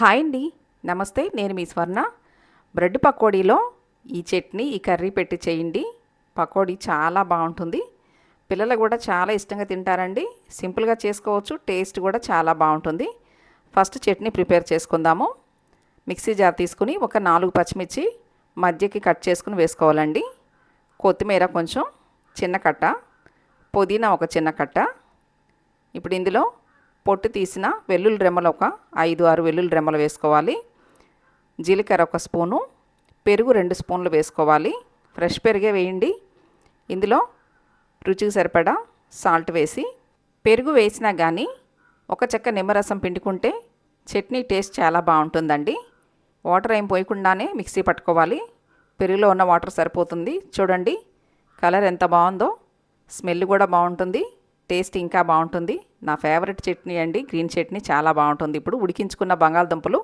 Hi అండి. నమస్తే నేను మీ స్వర్ణ. బ్రెడ్ పకోడీలో ఈ చట్నీ ఈ కర్రీ పెట్టి చేయండి. పకోడీ చాలా బాగుంటుంది. పిల్లలు కూడా చాలా ఇష్టంగా తింటారండి. సింపుల్గా చేసుకోవచ్చు టేస్ట్ కూడా చాలా బాగుంటుంది. ఫస్ట్ చట్నీ ప్రిపేర్ చేసుకుందాము. మిక్సీ జార్ తీసుకుని ఒక నాలుగు పచ్చిమిర్చి మధ్యకి కట్ చేసుకుని వేసుకోవాలండి. కొత్తిమీర కొంచెం చిన్న కట్ట పుదీనా ఒక చిన్న కట్ట. ఇప్పుడు ఇందులో పొట్టు తీసిన వెల్లుల్లి రెమ్మలు ఒక ఐదు ఆరు వెల్లుల్లి రెమ్మలు వేసుకోవాలి. జీలకర్ర ఒక స్పూను పెరుగు రెండు స్పూన్లు వేసుకోవాలి. ఫ్రెష్ పెరుగే వేయండి. ఇందులో రుచికి సరిపడా సాల్ట్ వేసి పెరుగు వేసినా కానీ ఒక చెక్క నిమ్మరసం పిండుకుంటే చట్నీ టేస్ట్ చాలా బాగుంటుందండి. వాటర్ ఏం పోయకుండానే మిక్సీ పట్టుకోవాలి. పెరుగులో ఉన్న వాటర్ సరిపోతుంది. చూడండి కలర్ ఎంత బాగుందో స్మెల్ కూడా బాగుంటుంది. టేస్ట్ ఇంకా బాగుంటుంది. నా ఫేవరెట్ చట్నీ అండి గ్రీన్ చట్నీ చాలా బాగుంటుంది. ఇప్పుడు ఉడికించుకున్న బంగాళదుంపలు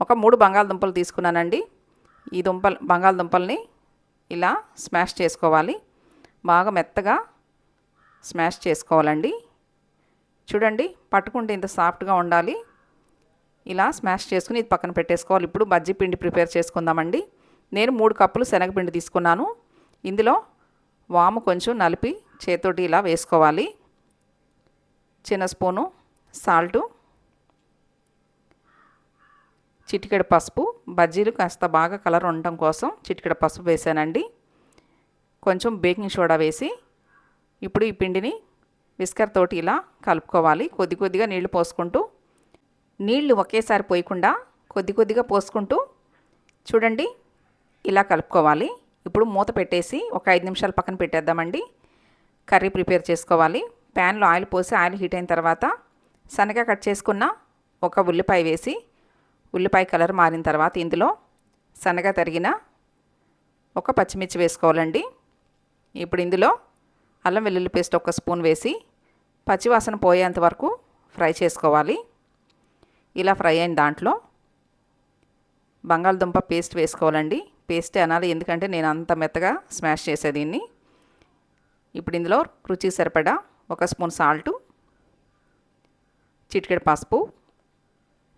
ఒక మూడు బంగాళదుంపలు తీసుకున్నానండి. ఈ దుంపలు బంగాళదుంపల్ని ఇలా స్మాష్ చేసుకోవాలి. బాగా మెత్తగా స్మాష్ చేసుకోవాలండి. చూడండి పట్టుకుంటే ఇంత సాఫ్ట్గా ఉండాలి. ఇలా స్మాష్ చేసుకుని ఇది పక్కన పెట్టేసుకోవాలి. ఇప్పుడు బజ్జీ పిండి ప్రిపేర్ చేసుకుందామండి. నేను మూడు కప్పులు శనగపిండి తీసుకున్నాను. ఇందులో వాము కొంచెం నలిపి చేతోటి ఇలా వేసుకోవాలి. చిన్న స్పూను సాల్టు చిటికెడు పసుపు బజ్జీలు కాస్త బాగా కలర్ ఉండటం కోసం చిటికెడు పసుపు వేసానండి. కొంచెం బేకింగ్ సోడా వేసి ఇప్పుడు ఈ పిండిని విస్కర్ తోటి ఇలా కలుపుకోవాలి. కొద్ది కొద్దిగా నీళ్ళు పోసుకుంటూ నీళ్ళు ఒకేసారి పోయకుండా కొద్ది కొద్దిగా పోసుకుంటూ చూడండి ఇలా కలుపుకోవాలి. ఇప్పుడు మూత పెట్టేసి ఒక ఐదు నిమిషాలు పక్కన పెట్టేద్దామండి. కర్రీ ప్రిపేర్ చేసుకోవాలి. ప్యాన్లో ఆయిల్ పోసి ఆయిల్ హీట్ అయిన తర్వాత సన్నగా కట్ చేసుకున్న ఒక ఉల్లిపాయ వేసి ఉల్లిపాయ కలర్ మారిన తర్వాత ఇందులో సన్నగా తరిగిన ఒక పచ్చిమిర్చి వేసుకోవాలండి. ఇప్పుడు ఇందులో అల్లం వెల్లుల్లి పేస్ట్ ఒక స్పూన్ వేసి పచ్చివాసన పోయేంత వరకు ఫ్రై చేసుకోవాలి. ఇలా ఫ్రై అయిన దాంట్లో బంగాళదుంప పేస్ట్ వేసుకోవాలండి. పేస్ట్ అనాలి ఎందుకంటే నేను అంత మెత్తగా స్మాష్ చేసే దీన్ని. ఇప్పుడు ఇందులో రుచి సరిపడా ఒక స్పూన్ సాల్టు చిటికెడు పసుపు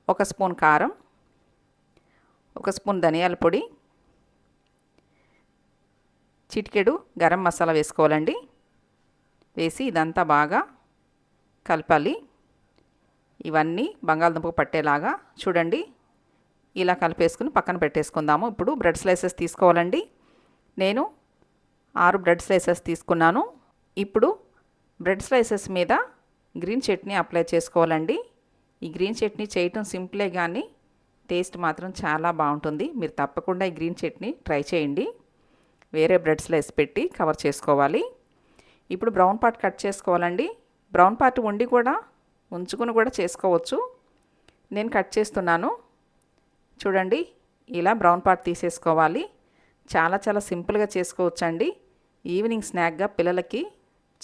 ఒక స్పూన్ కారం ఒక స్పూన్ ధనియాల పొడి చిటికెడు గరం మసాలా వేసుకోవాలండి. వేసి ఇదంతా బాగా కలపాలి. ఇవన్నీ బంగాళదుంపకు పట్టేలాగా చూడండి. ఇలా కలిపేసుకుని పక్కన పెట్టేసుకుందాము. ఇప్పుడు బ్రెడ్ స్లైసెస్ తీసుకోవాలండి. నేను ఆరు బ్రెడ్ స్లైసెస్ తీసుకున్నాను. ఇప్పుడు బ్రెడ్ స్లైసెస్ మీద గ్రీన్ చట్నీ అప్లై చేసుకోవాలండి. ఈ గ్రీన్ చట్నీ చేయటం సింపులే కానీ టేస్ట్ మాత్రం చాలా బాగుంటుంది. మీరు తప్పకుండా ఈ గ్రీన్ చట్నీ ట్రై చేయండి. వేరే బ్రెడ్ స్లైస్ పెట్టి కవర్ చేసుకోవాలి. ఇప్పుడు బ్రౌన్ పార్ట్ కట్ చేసుకోవాలండి. బ్రౌన్ పార్ట్ వండి కూడా ఉంచుకుని కూడా చేసుకోవచ్చు. నేను కట్ చేస్తున్నాను. చూడండి ఇలా బ్రౌన్ పార్ట్ తీసేసుకోవాలి. చాలా చాలా సింపుల్గా చేసుకోవచ్చండి. ఈవినింగ్ స్నాక్గా పిల్లలకి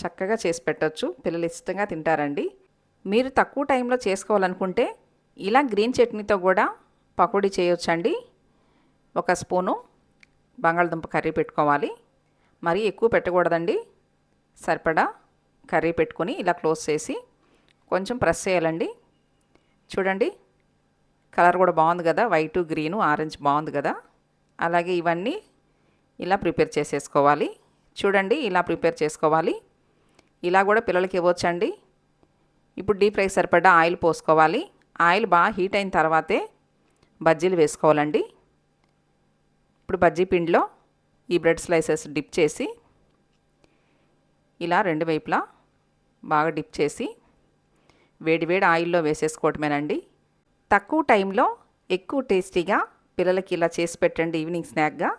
చక్కగా చేసి పెట్టవచ్చు పిల్లలు ఇష్టంగా తింటారండి. మీరు తక్కువ టైంలో చేసుకోవాలనుకుంటే ఇలా గ్రీన్ చట్నీతో కూడా పకోడీ చేయొచ్చండి. ఒక స్పూను బంగాళదుంప కర్రీ పెట్టుకోవాలి. మరీ ఎక్కువ పెట్టకూడదండి. సరిపడా కర్రీ పెట్టుకొని ఇలా క్లోజ్ చేసి కొంచెం ప్రెస్ చేయాలండి. చూడండి కలర్ కూడా బాగుంది కదా. వైటు గ్రీను ఆరెంజ్ బాగుంది కదా. అలాగే ఇవన్నీ ఇలా ప్రిపేర్ చేసేసుకోవాలి. చూడండి ఇలా ప్రిపేర్ చేసుకోవాలి. ఇలా కూడా పిల్లలకి ఇవ్వచ్చండి. ఇప్పుడు డీప్ ఫ్రై సరిపడా ఆయిల్ పోసుకోవాలి. ఆయిల్ బాగా హీట్ అయిన తర్వాతే బజ్జీలు వేసుకోవాలండి. ఇప్పుడు బజ్జీ పిండిలో ఈ బ్రెడ్ స్లైసెస్ డిప్ చేసి ఇలా రెండు వైపులా బాగా డిప్ చేసి వేడివేడి ఆయిల్లో వేసేసుకోవటమేనండి. తక్కువ టైంలో ఎక్కువ టేస్టీగా పిల్లలకి ఇలా చేసి పెట్టండి ఈవినింగ్ స్నాక్గా.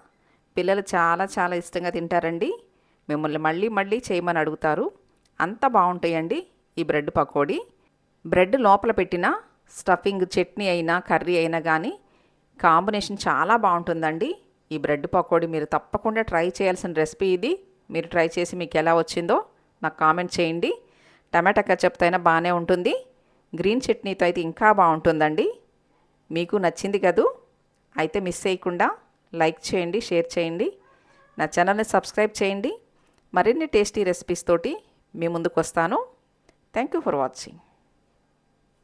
పిల్లలు చాలా చాలా ఇష్టంగా తింటారండి. మిమ్మల్ని మళ్ళీ మళ్ళీ చేయమని అడుగుతారు. అంత బాగుంటాయండి ఈ బ్రెడ్ పకోడీ. బ్రెడ్ లోపల పెట్టిన స్టఫింగ్ చట్నీ అయినా కర్రీ అయినా కానీ కాంబినేషన్ చాలా బాగుంటుందండి. ఈ బ్రెడ్ పకోడీ మీరు తప్పకుండా ట్రై చేయాల్సిన రెసిపీ ఇది. మీరు ట్రై చేసి మీకు ఎలా వచ్చిందో నాకు కామెంట్ చేయండి. టమాటా కచప్తో అయినా బాగానే ఉంటుంది. గ్రీన్ చట్నీతో అయితే ఇంకా బాగుంటుందండి. మీకు నచ్చింది కదూ? అయితే మిస్ చేయకుండా లైక్ చేయండి షేర్ చేయండి. నా ఛానల్ని సబ్స్క్రైబ్ చేయండి. మరిన్ని టేస్టీ రెసిపీస్ తోటి మీ ముందుకు వస్తాను. Thank you for watching